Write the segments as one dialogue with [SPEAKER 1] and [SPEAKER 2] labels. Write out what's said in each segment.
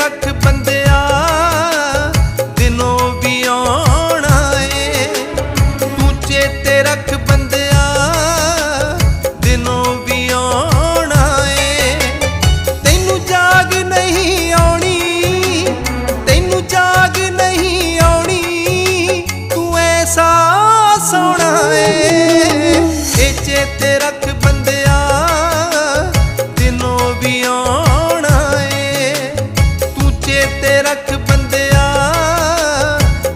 [SPEAKER 1] ਰੱਖ ਬੰਦਿਆ। ਤੂੰ ਚੇਤੇ ਰੱਖ ਬੰਦਿਆ,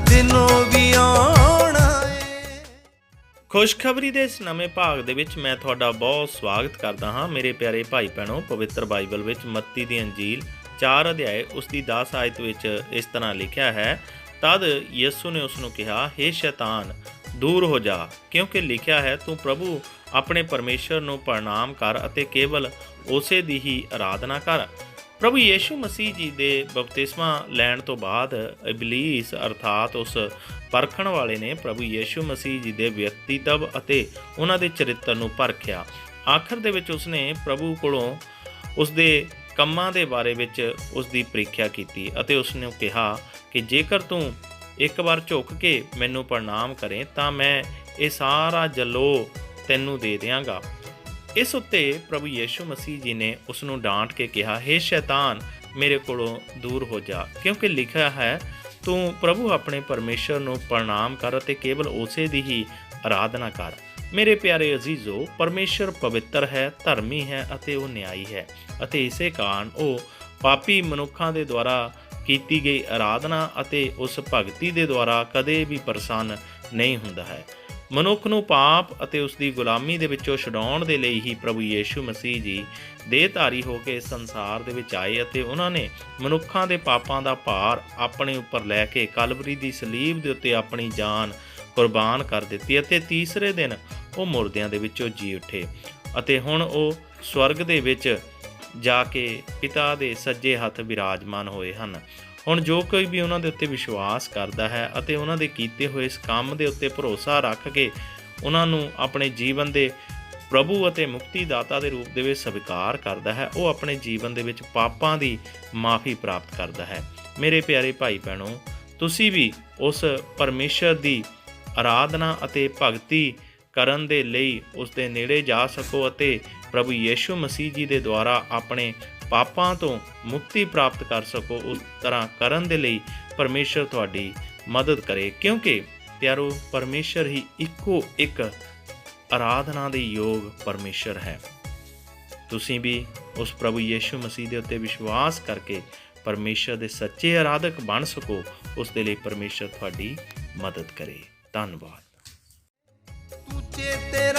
[SPEAKER 1] ਦਿਨੋਂ ਵੀ ਆਉਣਾ ਏ
[SPEAKER 2] ਖੁਸ਼ਖਬਰੀ ਦੇ ਇਸ ਨਵੇਂ ਭਾਗ ਦੇ ਵਿੱਚ ਮੈਂ ਤੁਹਾਡਾ ਬਹੁਤ ਸਵਾਗਤ ਕਰਦਾ ਹਾਂ। ਮੇਰੇ ਪਿਆਰੇ ਭਾਈ ਭੈਣੋ, ਪਵਿੱਤਰ ਬਾਈਬਲ ਵਿੱਚ ਮੱਤੀ ਦੀ ਅੰਜੀਲ 4 ਅਧਿਆਏ ਉਸ ਦੀ 10 ਆਇਤ ਵਿੱਚ ਇਸ ਤਰ੍ਹਾਂ ਲਿਖਿਆ ਹੈ, ਤਦ ਯਿਸੂ ਨੇ ਉਸ ਨੂੰ ਕਿਹਾ हे ਸ਼ੈਤਾਨ, ਦੂਰ ਹੋ ਜਾ, ਕਿਉਂਕਿ ਲਿਖਿਆ ਹੈ, ਤੂੰ ਪ੍ਰਭੂ ਆਪਣੇ ਪਰਮੇਸ਼ਰ ਨੂੰ ਪ੍ਰਣਾਮ ਕਰ ਅਤੇ ਕੇਵਲ ਉਸੇ ਦੀ ਹੀ ਆਰਾਧਨਾ ਕਰ। ਪ੍ਰਭੂ ਯੀਸ਼ੂ ਮਸੀਹ ਜੀ ਦੇ ਬਪਤਿਸਮਾ ਲੈਣ ਤੋਂ ਬਾਅਦ ਇਬਲੀਸ ਅਰਥਾਤ ਉਸ ਪਰਖਣ ਵਾਲੇ ਨੇ ਪ੍ਰਭੂ ਯੀਸ਼ੂ ਮਸੀਹ ਜੀ ਦੇ ਵਿਅਕਤੀਤਵ ਅਤੇ ਉਹਨਾਂ ਦੇ ਚਰਿੱਤਰ ਨੂੰ ਪਰਖਿਆ। ਆਖਰ ਦੇ ਵਿੱਚ ਉਸਨੇ ਪ੍ਰਭੂ ਕੋਲੋਂ ਉਸ ਦੇ ਕੰਮਾਂ ਦੇ ਬਾਰੇ ਵਿੱਚ ਉਸ ਦੀ ਪ੍ਰੀਖਿਆ ਕੀਤੀ ਅਤੇ ਉਸ ਕਿਹਾ ਕਿ ਜੇਕਰ ਤੂੰ ਇੱਕ ਵਾਰ ਝੁੱਕ ਕੇ ਮੈਨੂੰ ਪ੍ਰਣਾਮ ਕਰੇ ਤਾਂ ਮੈਂ ਇਹ ਸਾਰਾ ਜਲੋ ਤੈਨੂੰ ਦੇ ਦਿਆਂਗਾ। ਇਸ ਉੱਤੇ ਪ੍ਰਭੂ ਯੀਸ਼ੂ ਮਸੀਹ ਜੀ ਨੇ ਉਸ ਨੂੰ ਡਾਂਟ ਕੇ ਕਿਹਾ हे ਸ਼ੈਤਾਨ, ਮੇਰੇ ਕੋਲੋਂ ਦੂਰ ਹੋ ਜਾ, ਕਿਉਂਕਿ ਲਿਖਿਆ ਹੈ, ਤੂੰ ਪ੍ਰਭੂ ਆਪਣੇ ਪਰਮੇਸ਼ਰ ਨੂੰ ਪ੍ਰਣਾਮ ਕਰ ਅਤੇ ਕੇਵਲ ਉਸੇ ਦੀ ਹੀ ਆਰਾਧਨਾ ਕਰ। ਮੇਰੇ ਪਿਆਰੇ ਅਜ਼ੀਜ਼ੋ, ਪਰਮੇਸ਼ਰ ਪਵਿੱਤਰ ਹੈ, ਧਰਮੀ ਹੈ ਅਤੇ ਉਹ ਨਿਆਈ ਹੈ ਅਤੇ ਇਸੇ ਕਾਰਨ ਉਹ ਪਾਪੀ ਮਨੁੱਖਾਂ ਦੇ ਦੁਆਰਾ ਕੀਤੀ ਗਈ ਆਰਾਧਨਾ ਅਤੇ ਉਸ ਭਗਤੀ ਦੇ ਦੁਆਰਾ ਕਦੇ ਵੀ ਪ੍ਰਸੰਨ ਨਹੀਂ ਹੁੰਦਾ ਹੈ। ਮਨੁੱਖ ਨੂੰ ਪਾਪ ਅਤੇ ਉਸ ਦੀ ਗੁਲਾਮੀ ਦੇ ਵਿੱਚੋਂ ਛਡਾਉਣ ਦੇ ਲਈ ਹੀ ਪ੍ਰਭੂ ਯੀਸ਼ੂ ਮਸੀਹ ਜੀ ਦੇਹਧਾਰੀ ਹੋ ਕੇ ਇਸ ਸੰਸਾਰ ਦੇ ਵਿੱਚ ਆਏ ਅਤੇ ਉਹਨਾਂ ਨੇ ਮਨੁੱਖਾਂ ਦੇ ਪਾਪਾਂ ਦਾ ਭਾਰ ਆਪਣੇ ਉੱਪਰ ਲੈ ਕੇ ਕਲਵਰੀ ਦੀ ਸਲੀਬ ਦੇ ਉੱਤੇ ਆਪਣੀ ਜਾਨ ਕੁਰਬਾਨ ਕਰ ਦਿੱਤੀ ਅਤੇ ਤੀਸਰੇ ਦਿਨ ਉਹ ਮੁਰਦਿਆਂ ਦੇ ਵਿੱਚੋਂ ਜੀ ਉੱਠੇ ਅਤੇ ਹੁਣ ਉਹ ਸਵਰਗ ਦੇ ਵਿੱਚ ਜਾ ਕੇ ਪਿਤਾ ਦੇ ਸੱਜੇ ਹੱਥ ਵਿਰਾਜਮਾਨ ਹੋਏ ਹਨ। ਹੁਣ ਜੋ ਕੋਈ ਵੀ ਉਹਨਾਂ ਦੇ ਉੱਤੇ ਵਿਸ਼ਵਾਸ ਕਰਦਾ ਹੈ ਅਤੇ ਉਹਨਾਂ ਦੇ ਕੀਤੇ ਹੋਏ ਇਸ ਕੰਮ ਦੇ ਉੱਤੇ ਭਰੋਸਾ ਰੱਖ ਕੇ ਉਹਨਾਂ ਨੂੰ ਆਪਣੇ ਜੀਵਨ ਦੇ ਪ੍ਰਭੂ ਅਤੇ ਮੁਕਤੀ ਦਾਤਾ ਦੇ ਰੂਪ ਦੇ ਵਿੱਚ ਸਵੀਕਾਰ ਕਰਦਾ ਹੈ, ਉਹ ਆਪਣੇ ਜੀਵਨ ਦੇ ਵਿੱਚ ਪਾਪਾਂ ਦੀ ਮਾਫੀ ਪ੍ਰਾਪਤ ਕਰਦਾ ਹੈ। ਮੇਰੇ ਪਿਆਰੇ ਭਾਈ ਭੈਣੋ, ਤੁਸੀਂ ਵੀ ਉਸ ਪਰਮੇਸ਼ਰ ਦੀ ਆਰਾਧਨਾ ਅਤੇ ਭਗਤੀ ਕਰਨ ਦੇ ਲਈ ਉਸ ਦੇ ਨੇੜੇ ਜਾ ਸਕੋ ਅਤੇ ਪ੍ਰਭੂ ਯੀਸ਼ੂ ਮਸੀਹ ਜੀ ਦੇ ਦੁਆਰਾ ਆਪਣੇ ਪਾਪਾਂ ਤੋਂ ਮੁਕਤੀ ਪ੍ਰਾਪਤ ਕਰ ਸਕੋ, ਉਸ ਤਰ੍ਹਾਂ ਕਰਨ ਦੇ ਲਈ ਪਰਮੇਸ਼ਰ ਤੁਹਾਡੀ ਮਦਦ ਕਰੇ। ਕਿਉਂਕਿ ਪਿਆਰੋ, ਪਰਮੇਸ਼ਰ ਹੀ ਇੱਕੋ ਇੱਕ ਆਰਾਧਨਾ ਦੇ ਯੋਗ ਪਰਮੇਸ਼ਰ ਹੈ। ਤੁਸੀਂ ਵੀ ਉਸ ਪ੍ਰਭੂ ਯੀਸ਼ੂ ਮਸੀਹ ਦੇ ਉੱਤੇ ਵਿਸ਼ਵਾਸ ਕਰਕੇ ਪਰਮੇਸ਼ਰ ਦੇ ਸੱਚੇ ਆਰਾਧਕ ਬਣ ਸਕੋ, ਉਸ ਦੇ ਲਈ ਪਰਮੇਸ਼ਰ ਤੁਹਾਡੀ ਮਦਦ ਕਰੇ। ਧੰਨਵਾਦ।
[SPEAKER 1] ਤੂੰ ਚੇਤੇ